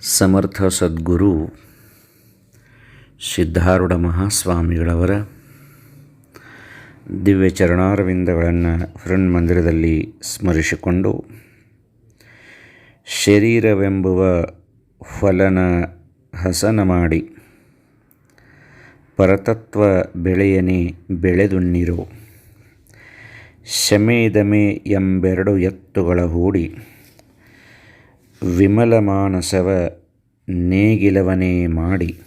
ಸಮರ್ಥ ಸದ್ಗುರು ಸಿದ್ಧಾರೂಢ ಮಹಾಸ್ವಾಮಿಗಳವರ ದಿವ್ಯ ಚರಣಾರವಿಂದಗಳನ್ನು ಹೃನ್ಮಂದಿರದಲ್ಲಿ ಸ್ಮರಿಸಿಕೊಂಡು ಶರೀರವೆಂಬುವ ಫಲನ ಹಸನ ಮಾಡಿ ಪರತತ್ವ ಬೆಳೆಯನೆ ಬೆಳೆದುಣ್ಣಿರು ಶಮೇದಮೆ ಎಂಬೆರಡು ಎತ್ತುಗಳ ಹೂಡಿ ವಿಮಲ ಮಾನಸವ ನೇಗಿಲವನೇ ಮಾಡಿ.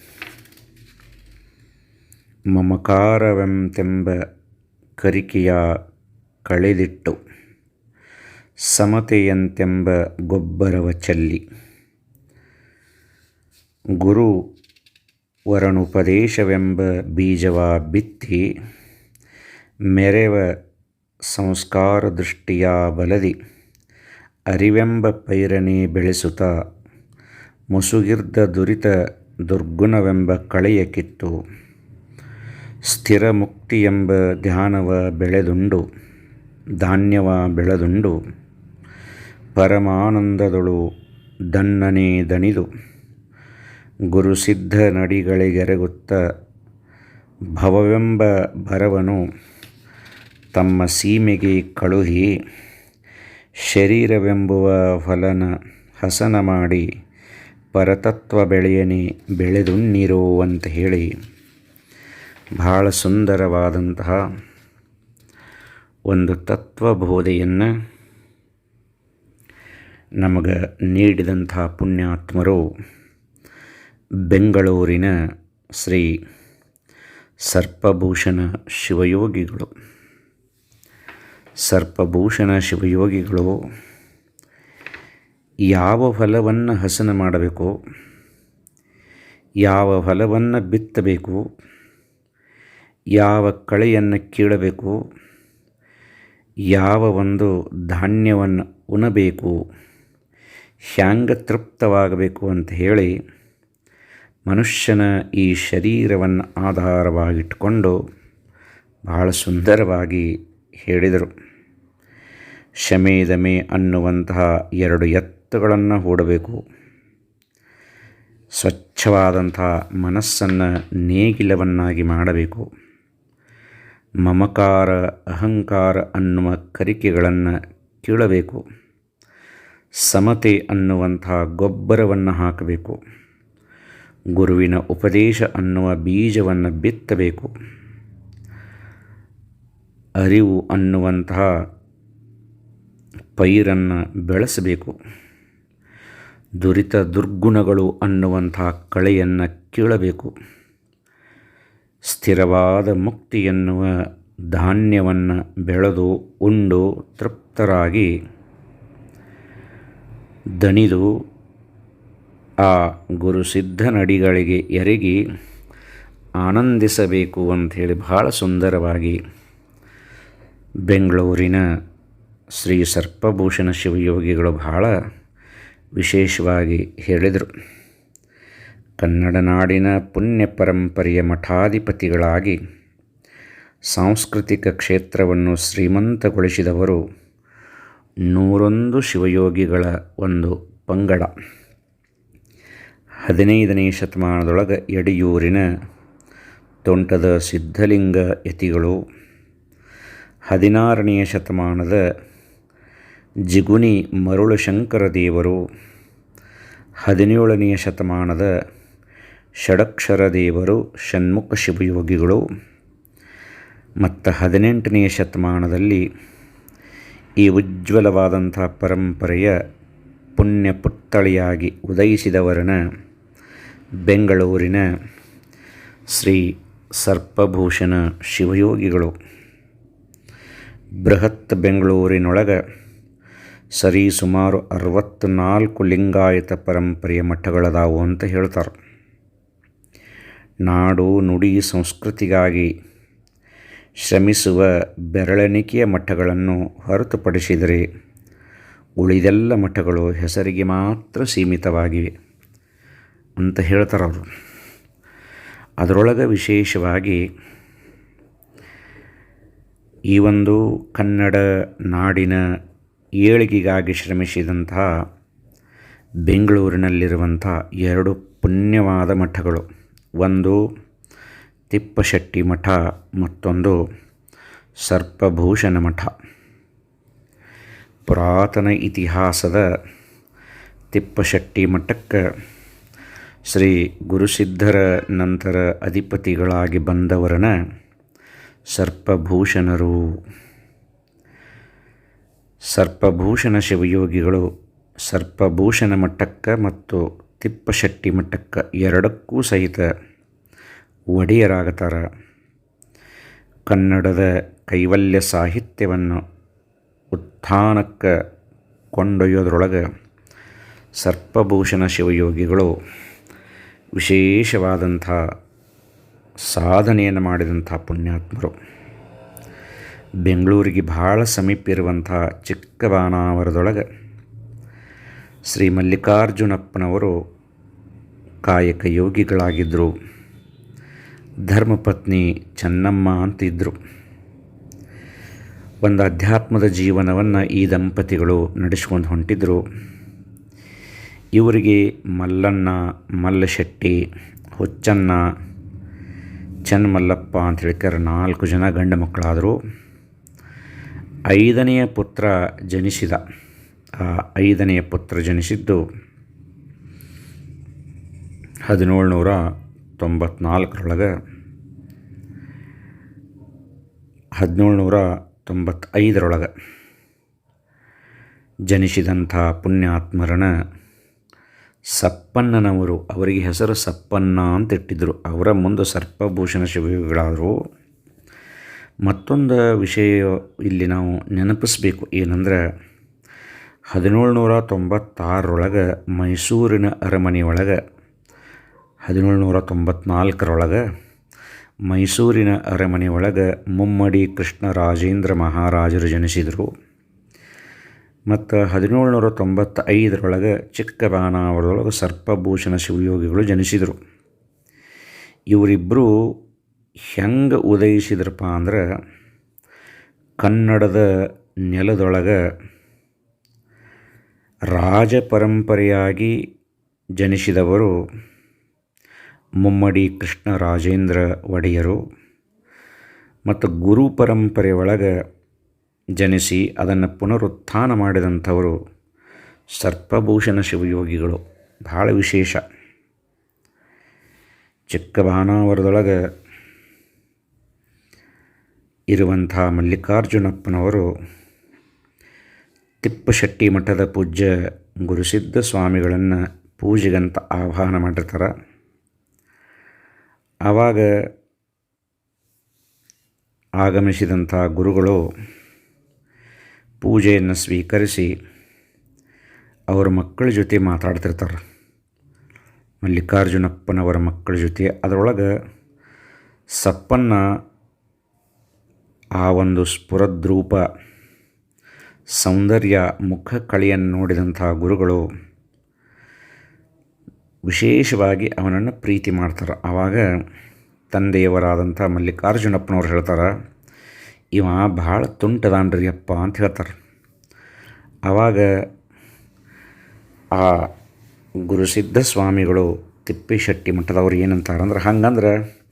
ಮಮಕಾರವೆಂತೆಂಬ ಕರಿಕೆಯ ಕಳೆದಿಟ್ಟು ಸಮತೆಯಂತೆಂಬ ಗೊಬ್ಬರವ ಚೆಲ್ಲಿ. ಗುರು ವರನುಪದೇಶವೆಂಬ ಬೀಜವ ಬಿತ್ತಿ ಮೆರೆವ ಸಂಸ್ಕಾರ ದೃಷ್ಟಿಯ ಬಲದಿ. ಅರಿವೆಂಬ ಪೈರನೆ ಬೆಳೆಸುತ್ತ, ಮುಸುಗಿರ್ದ ದುರಿತ ದುರ್ಗುಣವೆಂಬ ಕಳೆಯ ಕಿತ್ತು ಸ್ಥಿರ ಮುಕ್ತಿಯೆಂಬ ಧ್ಯಾನವ ಬೆಳೆದುಂಡು, ಧಾನ್ಯವ ಬೆಳೆದುಂಡು, ಪರಮಾನಂದದೊಳು ದನ್ನನೆ ದಣಿದು, ಗುರುಸಿದ್ಧ ನಡಿಗಳಿಗೆರಗುತ್ತ ಭವವೆಂಬ ಭರವನು ತಮ್ಮ ಸೀಮೆಗೆ ಕಳುಹಿ ಶರೀರವೆಂಬುವ ಫಲನ ಹಸನ ಮಾಡಿ ಪರತತ್ವ ಬೆಳೆಯನೆ ಬೆಳೆದುಣ್ಣಿರೋ ಅಂತ ಹೇಳಿ. ಬಹಳ ಸುಂದರವಾದಂತಹ ಒಂದು ತತ್ವಬೋಧೆಯನ್ನು ನಮಗೆ ನೀಡಿದಂತಹ ಪುಣ್ಯಾತ್ಮರು ಬೆಂಗಳೂರಿನ ಶ್ರೀ ಸರ್ಪಭೂಷಣ ಶಿವಯೋಗಿಗಳು. ಸರ್ಪಭೂಷಣ ಶಿವಯೋಗಿಗಳು, ಯಾವ ಫಲವನ್ನು ಹಸನ ಮಾಡಬೇಕು, ಯಾವ ಫಲವನ್ನು ಬಿತ್ತಬೇಕು, ಯಾವ ಕಳೆಯನ್ನು ಕೀಳಬೇಕು, ಯಾವ ಒಂದು ಧಾನ್ಯವನ್ನು ಉಣಬೇಕು, ಹ್ಯಾಂಗ ತೃಪ್ತವಾಗಬೇಕು ಅಂತ ಹೇಳಿ ಮನುಷ್ಯನ ಈ ಶರೀರವನ್ನು ಆಧಾರವಾಗಿಟ್ಟುಕೊಂಡು ಬಹಳ ಸುಂದರವಾಗಿ ಹೇಳಿದರು. ಶಮೇದಮೆ ಅನ್ನುವಂತಹ ಎರಡು ಎತ್ತುಗಳನ್ನು ಹೂಡಬೇಕು. ಸ್ವಚ್ಛವಾದಂಥ ಮನಸ್ಸನ್ನು ನೇಗಿಲವನ್ನಾಗಿ ಮಾಡಬೇಕು. ಮಮಕಾರ, ಅಹಂಕಾರ ಅನ್ನುವ ಕರಿಕೆಗಳನ್ನು ಕೀಳಬೇಕು. ಸಮತೆ ಅನ್ನುವಂಥ ಗೊಬ್ಬರವನ್ನು ಹಾಕಬೇಕು. ಗುರುವಿನ ಉಪದೇಶ ಅನ್ನುವ ಬೀಜವನ್ನು ಬಿತ್ತಬೇಕು. ಅರಿವು ಅನ್ನುವಂತಹ ಪೈರನ್ನು ಬೆಳೆಸಬೇಕು. ದುರಿತ ದುರ್ಗುಣಗಳು ಅನ್ನುವಂತಹ ಕಳೆಯನ್ನು ಕೀಳಬೇಕು. ಸ್ಥಿರವಾದ ಮುಕ್ತಿ ಎನ್ನುವ ಧಾನ್ಯವನ್ನು ಬೆಳೆದು ಉಂಡು ತೃಪ್ತರಾಗಿ ದಣಿದು ಆ ಗುರುಸಿದ್ಧನಡಿಗಳಿಗೆ ಎರಗಿ ಆನಂದಿಸಬೇಕು ಅಂಥೇಳಿ ಬಹಳ ಸುಂದರವಾಗಿ ಬೆಂಗಳೂರಿನ ಶ್ರೀ ಸರ್ಪಭೂಷಣ ಶಿವಯೋಗಿಗಳು ಬಹಳ ವಿಶೇಷವಾಗಿ ಹೇಳಿದರು. ಕನ್ನಡ ನಾಡಿನ ಪುಣ್ಯ ಪರಂಪರೆಯ ಮಠಾಧಿಪತಿಗಳಾಗಿ ಸಾಂಸ್ಕೃತಿಕ ಕ್ಷೇತ್ರವನ್ನು ಶ್ರೀಮಂತಗೊಳಿಸಿದವರು ನೂರೊಂದು ಶಿವಯೋಗಿಗಳ ಒಂದು ಪಂಗಡ. ಹದಿನೈದನೇ ಶತಮಾನದೊಳಗೆ ಯಡಿಯೂರಿನ ತೋಂಟದ ಸಿದ್ಧಲಿಂಗ ಯತಿಗಳು ಹದಿನಾರನೆಯ ಶತಮಾನದ ಜಿಗುಣಿ ಮರುಳು ಶಂಕರ ದೇವರು, ಹದಿನೇಳನೆಯ ಶತಮಾನದ ಷಡಕ್ಷರ ದೇವರು, ಷಣ್ಮುಖ ಶಿವಯೋಗಿಗಳು ಮತ್ತು ಹದಿನೆಂಟನೆಯ ಶತಮಾನದಲ್ಲಿ ಈ ಉಜ್ವಲವಾದಂಥ ಪರಂಪರೆಯ ಪುಣ್ಯ ಪುತ್ಥಳಿಯಾಗಿ ಉದಯಿಸಿದವರನ ಬೆಂಗಳೂರಿನ ಶ್ರೀ ಸರ್ಪಭೂಷಣ ಶಿವಯೋಗಿಗಳು. ಬೃಹತ್ ಬೆಂಗಳೂರಿನೊಳಗೆ ಸರಿ ಸುಮಾರು ಅರವತ್ತ್ನಾಲ್ಕು ಲಿಂಗಾಯತ ಪರಂಪರೆಯ ಮಠಗಳದಾವು ಅಂತ ಹೇಳ್ತಾರೆ. ನಾಡು ನುಡಿ ಸಂಸ್ಕೃತಿಗಾಗಿ ಶ್ರಮಿಸುವ ಬೆರಳೆಣಿಕೆಯ ಮಠಗಳನ್ನು ಹೊರತುಪಡಿಸಿದರೆ ಉಳಿದೆಲ್ಲ ಮಠಗಳು ಹೆಸರಿಗೆ ಮಾತ್ರ ಸೀಮಿತವಾಗಿವೆ ಅಂತ ಹೇಳ್ತಾರೆ ಅವರು. ಅದರೊಳಗೆ ವಿಶೇಷವಾಗಿ ಈ ಒಂದು ಕನ್ನಡ ನಾಡಿನ ಏಳಿಗೆಗಾಗಿ ಶ್ರಮಿಸಿದಂತಹ ಬೆಂಗಳೂರಿನಲ್ಲಿರುವಂಥ ಎರಡು ಪುಣ್ಯವಾದ ಮಠಗಳು. ಒಂದು ತಿಪ್ಪಶೆಟ್ಟಿ ಮಠ, ಮತ್ತೊಂದು ಸರ್ಪಭೂಷಣ ಮಠ. ಪುರಾತನ ಇತಿಹಾಸದ ತಿಪ್ಪಶೆಟ್ಟಿ ಮಠಕ್ಕೆ ಶ್ರೀ ಗುರುಸಿದ್ಧರ ನಂತರ ಅಧಿಪತಿಗಳಾಗಿ ಬಂದವರನ ಸರ್ಪಭೂಷಣರು. ಸರ್ಪಭೂಷಣ ಶಿವಯೋಗಿಗಳು ಸರ್ಪಭೂಷಣ ಮಠಕ್ಕೆ ಮತ್ತು ತಿಪ್ಪಶೆಟ್ಟಿ ಮಠಕ್ಕೆ ಎರಡಕ್ಕೂ ಸಹಿತ ಒಡೆಯರಾಗತಾರ. ಕನ್ನಡದ ಕೈವಲ್ಯ ಸಾಹಿತ್ಯವನ್ನು ಉತ್ಥಾನಕ್ಕೆ ಕೊಂಡೊಯ್ಯೋದ್ರೊಳಗೆ ಸರ್ಪಭೂಷಣ ಶಿವಯೋಗಿಗಳು ವಿಶೇಷವಾದಂಥ ಸಾಧನೆಯನ್ನು ಮಾಡಿದಂಥ ಪುಣ್ಯಾತ್ಮರು. ಬೆಂಗಳೂರಿಗೆ ಭಾಳ ಸಮೀಪ ಇರುವಂಥ ಚಿಕ್ಕಬಾನಾವರದೊಳಗೆ ಶ್ರೀ ಮಲ್ಲಿಕಾರ್ಜುನಪ್ಪನವರು ಕಾಯಕ ಯೋಗಿಗಳಾಗಿದ್ದರು ಧರ್ಮಪತ್ನಿ ಚೆನ್ನಮ್ಮ ಅಂತಿದ್ದರು ಒಂದು ಅಧ್ಯಾತ್ಮದ ಜೀವನವನ್ನು ಈ ದಂಪತಿಗಳು ನಡೆಸ್ಕೊಂಡು ಹೊಂಟಿದ್ರು. ಇವರಿಗೆ ಮಲ್ಲಣ್ಣ, ಮಲ್ಲಶೆಟ್ಟಿ, ಹುಚ್ಚಣ್ಣ ಚನ್ನಮಲ್ಲಪ್ಪ ಅಂತ ಹೇಳ್ತಾರೆ ನಾಲ್ಕು ಜನ ಗಂಡು ಮಕ್ಕಳಾದರು. ಐದನೆಯ ಪುತ್ರ ಜನಿಸಿದ. ಆ ಐದನೆಯ ಪುತ್ರ ಜನಿಸಿದ್ದು ಹದಿನೇಳು ನೂರ ತೊಂಬತ್ನಾಲ್ಕರೊಳಗೆ. ಹದಿನೇಳು ನೂರ ತೊಂಬತ್ತೈದರೊಳಗೆ ಜನಿಸಿದಂಥ ಪುಣ್ಯಾತ್ಮರನ ಸಪ್ಪಣ್ಣನವರು, ಅವರಿಗೆ ಹೆಸರು ಸಪ್ಪಣ್ಣ ಅಂತ ಇಟ್ಟಿದ್ದರು ಅವರ ಮುಂದೆ ಸರ್ಪಭೂಷಣ ಶಿವಿಗಳಾದರು. ಮತ್ತೊಂದು ವಿಷಯ ಇಲ್ಲಿ ನಾವು ನೆನಪಿಸ್ಬೇಕು. ಏನಂದ್ರೆ ಹದಿನೇಳು ನೂರ ತೊಂಬತ್ತಾರರೊಳಗೆ ಮೈಸೂರಿನ ಅರಮನೆಯೊಳಗೆ ಹದಿನೇಳು ನೂರ ತೊಂಬತ್ನಾಲ್ಕರೊಳಗೆ ಮೈಸೂರಿನ ಅರಮನೆಯೊಳಗೆ ಮುಮ್ಮಡಿ ಕೃಷ್ಣರಾಜೇಂದ್ರ ಮಹಾರಾಜರು ಜನಿಸಿದರು. ಮತ್ತು ಹದಿನೇಳು ನೂರ ತೊಂಬತ್ತೈದರೊಳಗೆ ಚಿಕ್ಕಬಾನಾವರದೊಳಗೆ ಸರ್ಪಭೂಷಣ ಶಿವಯೋಗಿಗಳು ಜನಿಸಿದರು. ಇವರಿಬ್ಬರು ಹೆಂಗೆ ಉದಯಿಸಿದ್ರಪ್ಪ ಅಂದ್ರೆ ಕನ್ನಡದ ನೆಲದೊಳಗೆ ರಾಜ ಪರಂಪರೆಯಾಗಿ ಜನಿಸಿದವರು ಮುಮ್ಮಡಿ ಕೃಷ್ಣ ರಾಜೇಂದ್ರ ಒಡೆಯರು. ಮತ್ತು ಗುರು ಪರಂಪರೆ ಒಳಗೆ ಜನಿಸಿ ಅದನ್ನು ಪುನರುತ್ಥಾನ ಮಾಡಿದಂಥವರು ಸರ್ಪಭೂಷಣ ಶಿವಯೋಗಿಗಳು. ಭಾಳ ವಿಶೇಷ. ಚಿಕ್ಕಬಾನಾವರದೊಳಗೆ ಇರುವಂಥ ಮಲ್ಲಿಕಾರ್ಜುನಪ್ಪನವರು ತಿಪ್ಪಶೆಟ್ಟಿ ಮಠದ ಪೂಜ್ಯ ಗುರುಸಿದ್ಧ ಸ್ವಾಮಿಗಳನ್ನು ಪೂಜೆಗಂತ ಆಹ್ವಾನ ಮಾಡಿರ್ತಾರೆ. ಆವಾಗ ಆಗಮಿಸಿದಂಥ ಗುರುಗಳು ಪೂಜೆಯನ್ನು ಸ್ವೀಕರಿಸಿ ಅವರ ಮಕ್ಕಳ ಜೊತೆ ಮಾತಾಡ್ತಿರ್ತಾರೆ. ಮಲ್ಲಿಕಾರ್ಜುನಪ್ಪನವರ ಮಕ್ಕಳ ಜೊತೆ. ಅದರೊಳಗೆ ಸಪ್ಪನ್ನ ಆ ಒಂದು ಸ್ಫುರದ್ರೂಪ ಸೌಂದರ್ಯ ಮುಖ ಕಳೆಯನ್ನು ನೋಡಿದಂಥ ಗುರುಗಳು ವಿಶೇಷವಾಗಿ ಅವನನ್ನು ಪ್ರೀತಿ ಮಾಡ್ತಾರೆ. ಆವಾಗ ತಂದೆಯವರಾದಂಥ ಮಲ್ಲಿಕಾರ್ಜುನಪ್ಪನವ್ರು ಹೇಳ್ತಾರೆ ಇವ ಭಾಳ ತುಂಟದಾನ್ರಿ ಅಪ್ಪ ಅಂತ ಹೇಳ್ತಾರೆ. ಆವಾಗ ಆ ಗುರುಸಿದ್ಧ ಸ್ವಾಮಿಗಳು ತಿಪ್ಪಿಶೆಟ್ಟಿ ಮಠದವ್ರು ಏನಂತಾರೆ ಅಂದ್ರೆ ಹಂಗಂದ್ರೆ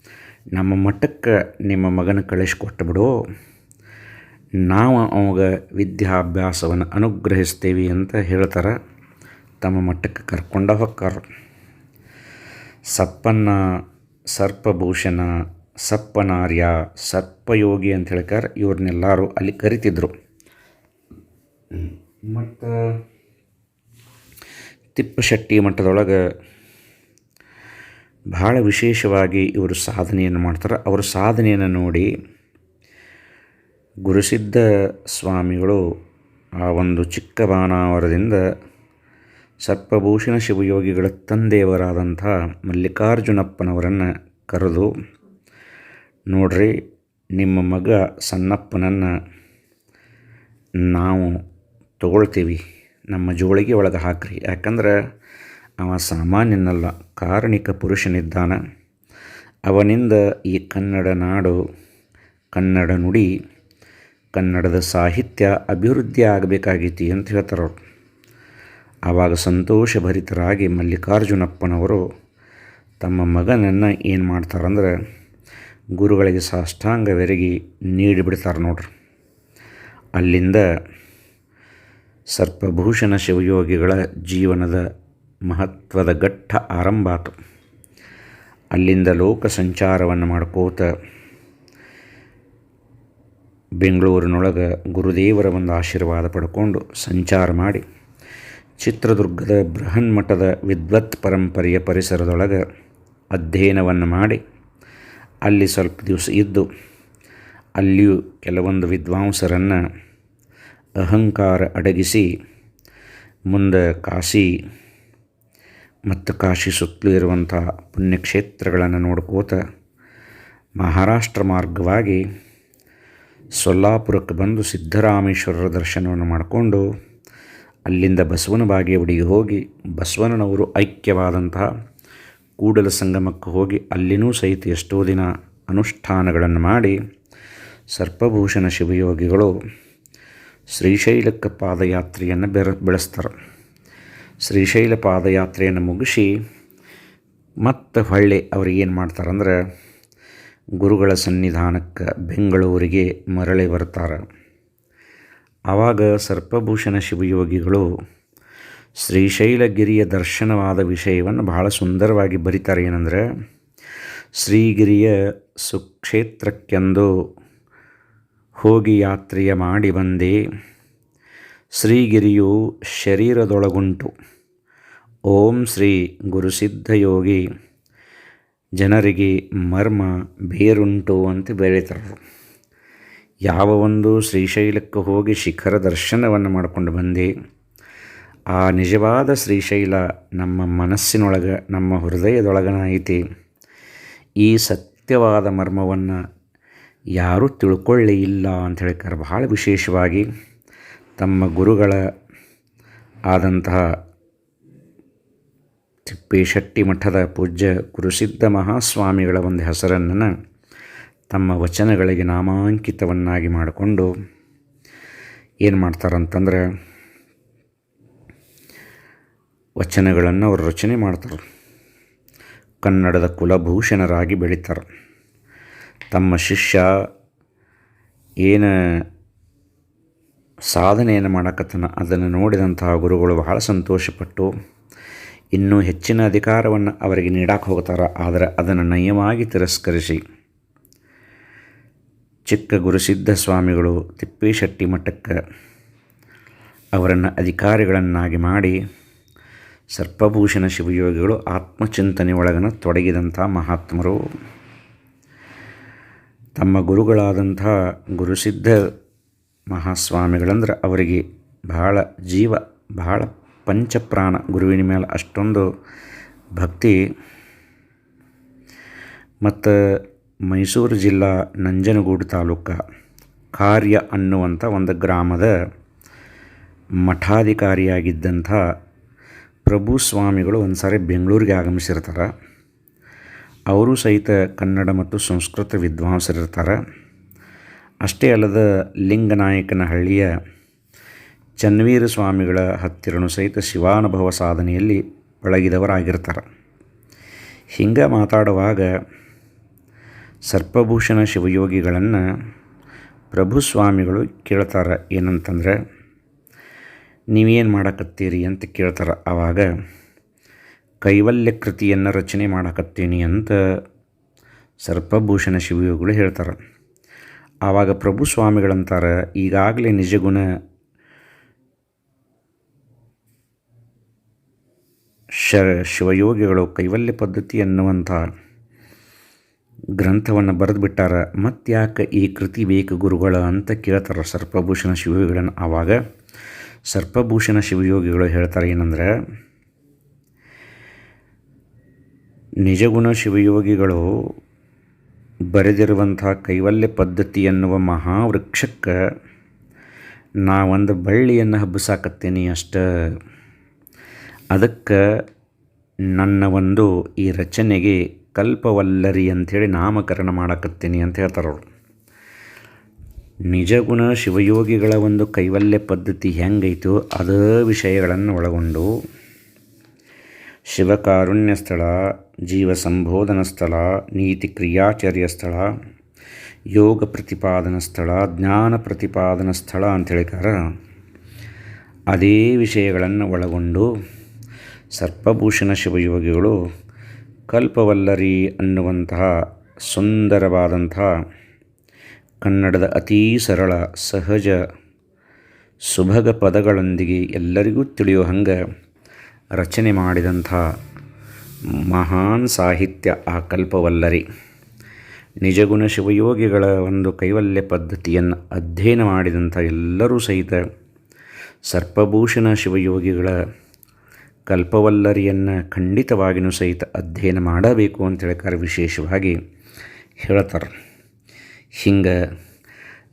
ನಮ್ಮ ಮಠಕ್ಕೆ ನಿಮ್ಮ ಮಗನ ಕಳಿಸ್ಕೊಟ್ಟು ಬಿಡು. ನಾವು ಅವಾಗ ವಿದ್ಯಾಭ್ಯಾಸವನ್ನು ಅನುಗ್ರಹಿಸ್ತೇವೆ ಅಂತ ಹೇಳ್ತಾರೆ. ತಮ್ಮ ಮಠಕ್ಕೆ ಕರ್ಕೊಂಡ ಹೊಕ್ಕಾರ. ಸಪ್ಪನ್ನ, ಸರ್ಪಭೂಷಣ ಸಪ್ಪನಾರ್ಯ, ಸರ್ಪಯೋಗಿ ಅಂತ ಹೇಳ್ಕಾರ ಇವ್ರನ್ನೆಲ್ಲರೂ ಅಲ್ಲಿ ಕರಿತಿದ್ರು. ಮತ್ತು ತಿಪ್ಪಶೆಟ್ಟಿ ಮಠದೊಳಗೆ ಭಾಳ ವಿಶೇಷವಾಗಿ ಇವರು ಸಾಧನೆಯನ್ನು ಮಾಡ್ತಾರೆ. ಅವರ ಸಾಧನೆಯನ್ನು ನೋಡಿ ಗುರುಸಿದ್ಧ ಸ್ವಾಮಿಗಳು ಆ ಒಂದು ಚಿಕ್ಕ ಬಾನಾವರದಿಂದ ಸರ್ಪಭೂಷಣ ಶಿವಯೋಗಿಗಳ ತಂದೆಯವರಾದಂಥ ಮಲ್ಲಿಕಾರ್ಜುನಪ್ಪನವರನ್ನು ಕರೆದು ನೋಡ್ರಿ, ನಿಮ್ಮ ಮಗ ಸಣ್ಣಪ್ಪನನ್ನು ನಾವು ತಗೊಳ್ತೀವಿ. ನಮ್ಮ ಜೋಳಿಗೆ ಒಳಗೆ ಹಾಕ್ರಿ. ಯಾಕಂದ್ರೆ ಅವ ಸಾಮಾನ್ಯನಲ್ಲ, ಕಾರಣಿಕ ಪುರುಷನಿದ್ದಾನೆ. ಅವನಿಂದ ಈ ಕನ್ನಡ ನಾಡು, ಕನ್ನಡ ನುಡಿ, ಕನ್ನಡದ ಸಾಹಿತ್ಯ ಅಭಿವೃದ್ಧಿ ಆಗಬೇಕಾಗೈತಿ ಅಂತ ಹೇಳ್ತಾರೆ ಅವರು. ಆವಾಗ ಸಂತೋಷಭರಿತರಾಗಿ ಮಲ್ಲಿಕಾರ್ಜುನಪ್ಪನವರು ತಮ್ಮ ಮಗನನ್ನು ಏನು ಮಾಡ್ತಾರಂದ್ರೆ ಗುರುಗಳಿಗೆ ಸಾಷ್ಟಾಂಗವೆರಗಿ ನೀಡಿಬಿಡ್ತಾರೆ ನೋಡ್ರಿ. ಅಲ್ಲಿಂದ ಸರ್ಪಭೂಷಣ ಶಿವಯೋಗಿಗಳ ಜೀವನದ ಮಹತ್ವದ ಘಟ್ಟ ಆರಂಭ ಆತು. ಅಲ್ಲಿಂದ ಲೋಕ ಸಂಚಾರವನ್ನು ಮಾಡ್ಕೋತ ಬೆಂಗಳೂರಿನೊಳಗೆ ಗುರುದೇವರ ಒಂದು ಆಶೀರ್ವಾದ ಪಡ್ಕೊಂಡು ಸಂಚಾರ ಮಾಡಿ ಚಿತ್ರದುರ್ಗದ ಬೃಹನ್ಮಠದ ವಿದ್ವತ್ ಪರಂಪರೆಯ ಪರಿಸರದೊಳಗೆ ಅಧ್ಯಯನವನ್ನು ಮಾಡಿ ಅಲ್ಲಿ ಸ್ವಲ್ಪ ದಿವಸ ಇದ್ದು ಅಲ್ಲಿಯೂ ಕೆಲವೊಂದು ವಿದ್ವಾಂಸರನ್ನು ಅಹಂಕಾರ ಅಡಗಿಸಿ ಮುಂದೆ ಕಾಶಿ ಮತ್ತು ಕಾಶಿ ಸುತ್ತಲೂ ಇರುವಂಥ ಪುಣ್ಯಕ್ಷೇತ್ರಗಳನ್ನು ನೋಡ್ಕೋತ ಮಹಾರಾಷ್ಟ್ರ ಮಾರ್ಗವಾಗಿ ಸೊಲ್ಲಾಪುರಕ್ಕೆ ಬಂದು ಸಿದ್ಧರಾಮೇಶ್ವರರ ದರ್ಶನವನ್ನು ಮಾಡಿಕೊಂಡು ಅಲ್ಲಿಂದ ಬಸವನ ಬಾಗೇವಾಡಿಗೆ ಹೋಗಿ ಬಸವನವರು ಐಕ್ಯವಾದಂತಹ ಕೂಡಲ ಸಂಗಮಕ್ಕೆ ಹೋಗಿ ಅಲ್ಲಿನೂ ಸಹಿತ ಎಷ್ಟೋ ದಿನ ಅನುಷ್ಠಾನಗಳನ್ನು ಮಾಡಿ ಸರ್ಪಭೂಷಣ ಶಿವಯೋಗಿಗಳು ಶ್ರೀಶೈಲಕ್ಕೆ ಪಾದಯಾತ್ರೆಯನ್ನು ಬೆರ ಬೆಳೆಸ್ತಾರೆ. ಶ್ರೀಶೈಲ ಪಾದಯಾತ್ರೆಯನ್ನು ಮುಗಿಸಿ ಮತ್ತು ಹೊಳ್ಳಿ ಅವ್ರಿಗೇನು ಮಾಡ್ತಾರಂದ್ರೆ ಗುರುಗಳ ಸನ್ನಿಧಾನಕ್ಕೆ ಬೆಂಗಳೂರಿಗೆ ಮರಳಿ ಬರ್ತಾರೆ. ಆವಾಗ ಸರ್ಪಭೂಷಣ ಶಿವಯೋಗಿಗಳು ಶ್ರೀಶೈಲಗಿರಿಯ ದರ್ಶನವಾದ ವಿಷಯವನ್ನು ಬಹಳ ಸುಂದರವಾಗಿ ಬರೀತಾರೆ. ಏನಂದರೆ, ಶ್ರೀಗಿರಿಯ ಸುಕ್ಷೇತ್ರಕ್ಕೆಂದು ಹೋಗಿ ಯಾತ್ರೆಯ ಮಾಡಿ ಬಂದೆ. ಶ್ರೀಗಿರಿಯು ಶರೀರದೊಳಗುಂಟು. ಓಂ ಶ್ರೀ ಗುರುಸಿದ್ಧಯೋಗಿ, ಜನರಿಗೆ ಮರ್ಮ ಬೇರುಂಟು ಅಂತ ಬೆಳೀತಾರೆ ಯಾವ ಒಂದು ಶ್ರೀಶೈಲಕ್ಕೆ ಹೋಗಿ ಶಿಖರ ದರ್ಶನವನ್ನು ಮಾಡಿಕೊಂಡು ಬಂದೆ. ಆ ನಿಜವಾದ ಶ್ರೀಶೈಲ ನಮ್ಮ ಮನಸ್ಸಿನೊಳಗೆ, ನಮ್ಮ ಹೃದಯದೊಳಗನ ಐತಿ ಈ ಸತ್ಯವಾದ ಮರ್ಮವನ್ನು ಯಾರೂ ತಿಳ್ಕೊಳ್ಳಿ ಇಲ್ಲ ಅಂತ ಹೇಳ್ತಾರೆ ಬಹಳ ವಿಶೇಷವಾಗಿ ತಮ್ಮ ಗುರುಗಳ ಆದಂತಹ ತಿಪ್ಪೇಶೆಟ್ಟಿ ಮಠದ ಪೂಜ್ಯ ಗುರುಸಿದ್ಧ ಮಹಾಸ್ವಾಮಿಗಳ ಒಂದು ಹೆಸರನ್ನು ತಮ್ಮ ವಚನಗಳಿಗೆ ನಾಮಾಂಕಿತವನ್ನಾಗಿ ಮಾಡಿಕೊಂಡು ಏನು ಮಾಡ್ತಾರಂತಂದ್ರೆ ವಚನಗಳನ್ನು ಅವರು ರಚನೆ ಮಾಡ್ತಾರೆ. ಕನ್ನಡದ ಕುಲಭೂಷಣರಾಗಿ ಬೆಳೀತಾರೆ. ತಮ್ಮ ಶಿಷ್ಯ ಏನು ಸಾಧನೆಯನ್ನು ಮಾಡಕತ್ತನ, ಅದನ್ನು ನೋಡಿದಂತಹ ಗುರುಗಳು ಬಹಳ ಸಂತೋಷಪಟ್ಟು ಇನ್ನೂ ಹೆಚ್ಚಿನ ಅಧಿಕಾರವನ್ನು ಅವರಿಗೆ ನೀಡಕ್ಕೆ ಹೋಗ್ತಾರೆ, ಆದರೆ ಅದನ್ನು ನಯವಾಗಿ ತಿರಸ್ಕರಿಸಿ. ಚಿಕ್ಕ ಗುರುಸಿದ್ಧ ಸ್ವಾಮಿಗಳು ತಿಪ್ಪೇಶೆಟ್ಟಿ ಮಠಕ್ಕೆ ಅವರನ್ನು ಅಧಿಕಾರಿಗಳನ್ನಾಗಿ ಮಾಡಿ ಸರ್ಪಭೂಷಣ ಶಿವಯೋಗಿಗಳು ಆತ್ಮಚಿಂತನೆ ಒಳಗನ ತೊಡಗಿದಂಥ ಮಹಾತ್ಮರು. ತಮ್ಮ ಗುರುಗಳಾದಂಥ ಗುರುಸಿದ್ಧ ಮಹಾಸ್ವಾಮಿಗಳಂದ್ರೆ ಅವರಿಗೆ ಬಹಳ ಜೀವ, ಬಹಳ ಪಂಚಪ್ರಾಣ ಗುರುವಿನ ಮೇಲೆ ಅಷ್ಟೊಂದು ಭಕ್ತಿ. ಮತ್ತು ಮೈಸೂರು ಜಿಲ್ಲಾ ನಂಜನಗೂಡು ತಾಲೂಕು ಕಾರ್ಯ ಅನ್ನುವಂಥ ಒಂದು ಗ್ರಾಮದ ಮಠಾಧಿಕಾರಿಯಾಗಿದ್ದಂಥ ಪ್ರಭು ಸ್ವಾಮಿಗಳು ಒಂದು ಸಾರಿ ಬೆಂಗಳೂರಿಗೆ ಆಗಮಿಸಿರ್ತಾರೆ. ಅವರು ಸಹಿತ ಕನ್ನಡ ಮತ್ತು ಸಂಸ್ಕೃತ ವಿದ್ವಾಂಸರಿರ್ತಾರೆ. ಅಷ್ಟೇ ಅಲ್ಲದ ಲಿಂಗನಾಯಕನಹಳ್ಳಿಯ ಚನ್ವೀರ ಸ್ವಾಮಿಗಳ ಹತ್ತಿರನು ಸಹಿತ ಶಿವಾನುಭವ ಸಾಧನೆಯಲ್ಲಿ ಒಳಗಿದವರಾಗಿರ್ತಾರೆ ಹಿಂಗೆ ಮಾತಾಡುವಾಗ ಸರ್ಪಭೂಷಣ ಶಿವಯೋಗಿಗಳನ್ನು ಪ್ರಭು ಸ್ವಾಮಿಗಳು ಕೇಳ್ತಾರೆ ಏನಂತಂದ್ರೆ ನೀವೇನು ಮಾಡಕತ್ತೀರಿ ಅಂತ ಕೇಳ್ತಾರೆ. ಆವಾಗ ಕೈವಲ್ಯ ಕೃತಿಯನ್ನು ರಚನೆ ಮಾಡಕತ್ತೀನಿ ಅಂತ ಸರ್ಪಭೂಷಣ ಶಿವಯೋಗಿಗಳು ಹೇಳ್ತಾರೆ. ಆವಾಗ ಪ್ರಭು ಸ್ವಾಮಿಗಳಂತಾರೆ, ಈಗಾಗಲೇ ನಿಜಗುಣ ಶ ಶಿವಯೋಗಿಗಳು ಕೈವಲ್ಯ ಪದ್ಧತಿ ಅನ್ನುವಂಥ ಗ್ರಂಥವನ್ನು ಬರೆದು ಬಿಟ್ಟಾರ ಮತ್ತ್ಯಾಕೆ ಈ ಕೃತಿ ಬೇಕು ಗುರುಗಳ ಅಂತ ಕೇಳ್ತಾರೆ ಸರ್ಪಭೂಷಣ ಶಿವಯೋಗಿಗಳನ್ನು. ಆವಾಗ ಸರ್ಪಭೂಷಣ ಶಿವಯೋಗಿಗಳು ಹೇಳ್ತಾರೆ ಏನಂದ್ರೆ, ನಿಜಗುಣ ಶಿವಯೋಗಿಗಳು ಬರೆದಿರುವಂಥ ಕೈವಲ್ಯ ಪದ್ಧತಿ ಎನ್ನುವ ಮಹಾವೃಕ್ಷಕ್ಕೆ ನಾ ಒಂದು ಬಳ್ಳಿಯನ್ನು ಹಬ್ಬಿಸಾಕತ್ತೀನಿ ಅಷ್ಟೇ. ಅದಕ್ಕೆ ನನ್ನ ಒಂದು ಈ ರಚನೆಗೆ ಕಲ್ಪವಲ್ಲರಿ ಅಂಥೇಳಿ ನಾಮಕರಣ ಮಾಡಕತ್ತೀನಿ ಅಂತ ಹೇಳ್ತಾರೆ ಅವರು ನಿಜಗುಣ ಶಿವಯೋಗಿಗಳ ಒಂದು ಕೈವಲ್ಯ ಪದ್ಧತಿ ಹೆಂಗೈತೋ ಅದೇ ವಿಷಯಗಳನ್ನು ಒಳಗೊಂಡು. ಶಿವಕಾರುಣ್ಯ ಸ್ಥಳ ಜೀವ ಸಂಬೋಧನ ಸ್ಥಳ, ನೀತಿ ಕ್ರಿಯಾಚರ್ಯ ಸ್ಥಳ, ಯೋಗ ಪ್ರತಿಪಾದನ ಸ್ಥಳ, ಜ್ಞಾನ ಪ್ರತಿಪಾದನ ಸ್ಥಳ ಅಂತ ಹೇಳಿಕಾರ ಅದೇ ವಿಷಯಗಳನ್ನು ಒಳಗೊಂಡು ಸರ್ಪಭೂಷಣ ಶಿವಯೋಗಿಗಳು ಕಲ್ಪವಲ್ಲರಿ ಅನ್ನುವಂತಹ ಸುಂದರವಾದಂತಹ ಕನ್ನಡದ ಅತೀ ಸರಳ, ಸಹಜ, ಸುಭಗ ಪದಗಳೊಂದಿಗೆ ಎಲ್ಲರಿಗೂ ತಿಳಿಯೋ ಹಂಗೆ ರಚನೆ ಮಾಡಿದಂಥ ಮಹಾನ್ ಸಾಹಿತ್ಯ ಆ ಕಲ್ಪವಲ್ಲರಿ. ನಿಜಗುಣ ಶಿವಯೋಗಿಗಳ ಒಂದು ಕೈವಲ್ಯ ಪದ್ಧತಿಯನ್ನು ಅಧ್ಯಯನ ಮಾಡಿದಂಥ ಎಲ್ಲರೂ ಸಹಿತ ಸರ್ಪಭೂಷಣ ಶಿವಯೋಗಿಗಳ ಕಲ್ಪವಲ್ಲರಿಯನ್ನು ಖಂಡಿತವಾಗಿಯೂ ಸಹಿತ ಅಧ್ಯಯನ ಮಾಡಬೇಕು ಅಂತ ಹೇಳ್ತಾರೆ ವಿಶೇಷವಾಗಿ ಹೇಳ್ತಾರೆ. ಹಿಂಗೆ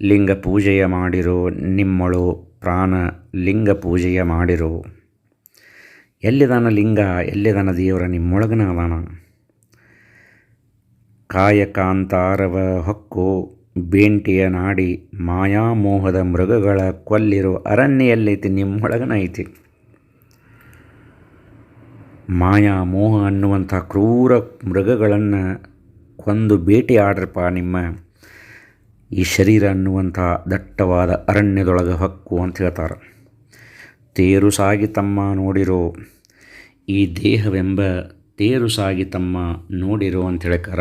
ಲಿಂಗ ಪೂಜೆಯ ಮಾಡಿರೋ ನಿಮ್ಮಳು ಪ್ರಾಣ ಲಿಂಗ ಪೂಜೆಯ ಮಾಡಿರೋ. ಎಲ್ಲಿದಾನ ಲಿಂಗ, ಎಲ್ಲಿದಾನ ದೇವರ ನಿಮ್ಮೊಳಗನ ಅದಾನ ಕಾಯಕಾಂತಾರವ ಹೊಕ್ಕು, ಬೇಂಟಿಯ ನಾಡಿ, ಮಾಯಾಮೋಹದ ಮೃಗಗಳ ಕೊಲ್ಲಿರೋ ಅರಣ್ಯ ಎಲ್ಲೈತಿ ನಿಮ್ಮೊಳಗನ ಐತಿ ಮಾಯಾ ಮೋಹ ಅನ್ನುವಂಥ ಕ್ರೂರ ಮೃಗಗಳನ್ನು ಕೊಂದು ಭೇಟಿ ಆಡ್ರಪ್ಪ ನಿಮ್ಮ ಈ ಶರೀರ ಅನ್ನುವಂತಹ ದಟ್ಟವಾದ ಅರಣ್ಯದೊಳಗೆ ಹಕ್ಕು ಅಂತ ಹೇಳ್ತಾರೆ. ತೇರು ಸಾಗಿ ತಮ್ಮ ನೋಡಿರೋ, ಈ ದೇಹವೆಂಬ ತೇರು ಸಾಗಿ ತಮ್ಮ ನೋಡಿರೋ ಅಂತ ಹೇಳ್ಕಾರ,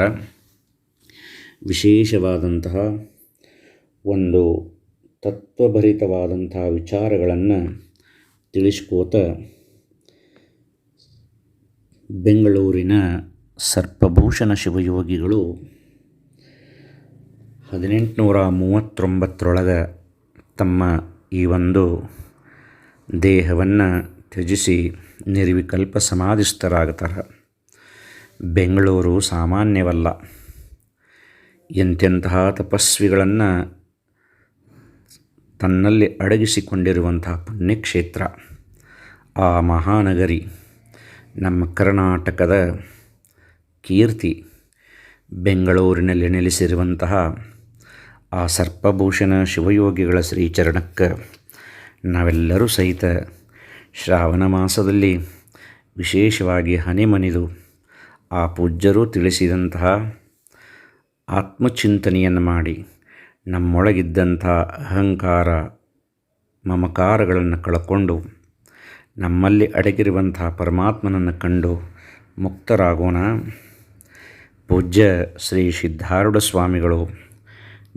ವಿಶೇಷವಾದಂತಹ ಒಂದು ತತ್ವಭರಿತವಾದಂತಹ ವಿಚಾರಗಳನ್ನು ತಿಳಿಸ್ಕೋತ ಬೆಂಗಳೂರಿನ ಸರ್ಪಭೂಷಣ ಶಿವಯೋಗಿಗಳು ಹದಿನೆಂಟುನೂರ ಮೂವತ್ತೊಂಬತ್ತರೊಳಗೆ ತಮ್ಮ ಈ ಒಂದು ದೇಹವನ್ನು ತ್ಯಜಿಸಿ ನಿರ್ವಿಕಲ್ಪ ಸಮಾಧಿಸ್ಥರಾಗ್ತಾರೆ. ಬೆಂಗಳೂರು ಸಾಮಾನ್ಯವಲ್ಲ. ಎಂತೆಂತಹ ತಪಸ್ವಿಗಳನ್ನು ತನ್ನಲ್ಲಿ ಅಡಗಿಸಿಕೊಂಡಿರುವಂತಹ ಪುಣ್ಯಕ್ಷೇತ್ರ. ಆ ಮಹಾನಗರಿ, ನಮ್ಮ ಕರ್ನಾಟಕದ ಕೀರ್ತಿ, ಬೆಂಗಳೂರಿನಲ್ಲಿ ನೆಲೆಸಿರುವಂತಹ ಆ ಸರ್ಪಭೂಷಣ ಶಿವಯೋಗಿಗಳ ಶ್ರೀಚರಣಕ್ಕೆ ನಾವೆಲ್ಲರೂ ಸಹಿತ ಶ್ರಾವಣ ಮಾಸದಲ್ಲಿ ವಿಶೇಷವಾಗಿ ಹನಿಮನಿದು ಆ ಪೂಜ್ಯರು ತಿಳಿಸಿದಂತಹ ಆತ್ಮಚಿಂತನೆಯನ್ನು ಮಾಡಿ ನಮ್ಮೊಳಗಿದ್ದಂಥ ಅಹಂಕಾರ ಮಮಕಾರಗಳನ್ನು ಕಳ್ಕೊಂಡು ನಮ್ಮಲ್ಲಿ ಅಡಗಿರುವಂಥ ಪರಮಾತ್ಮನನ್ನು ಕಂಡು ಮುಕ್ತರಾಗೋಣ. ಪೂಜ್ಯ ಶ್ರೀ ಸಿದ್ಧಾರೂಢ ಸ್ವಾಮಿಗಳು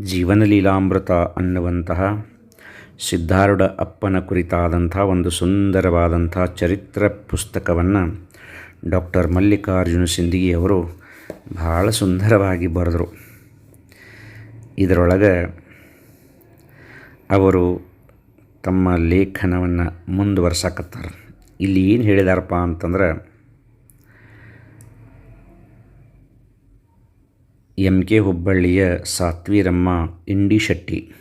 ಜೀವನಲೀಲಾಮೃತ ಅನ್ನುವಂತಹ ಸಿದ್ಧಾರೂಢ ಅಪ್ಪನ ಕುರಿತಾದಂಥ ಒಂದು ಸುಂದರವಾದಂಥ ಚರಿತ್ರ ಪುಸ್ತಕವನ್ನು ಡಾಕ್ಟರ್ ಮಲ್ಲಿಕಾರ್ಜುನ ಸಿಂದಗಿಯವರು ಭಾಳ ಸುಂದರವಾಗಿ ಬರೆದರು. ಇದರೊಳಗೆ ಅವರು ತಮ್ಮ ಲೇಖನವನ್ನು ಮುಂದುವರ್ಸಕತ್ತಾರೆ. ಇಲ್ಲಿ ಏನು ಹೇಳಿದಾರಪ್ಪ ಅಂತಂದ್ರೆ ಎಂ ಕೆ ಹುಬ್ಬಳ್ಳಿಯ ಸಾತ್ವೀರಮ್ಮ ಇಂಡಿಶೆಟ್ಟಿ.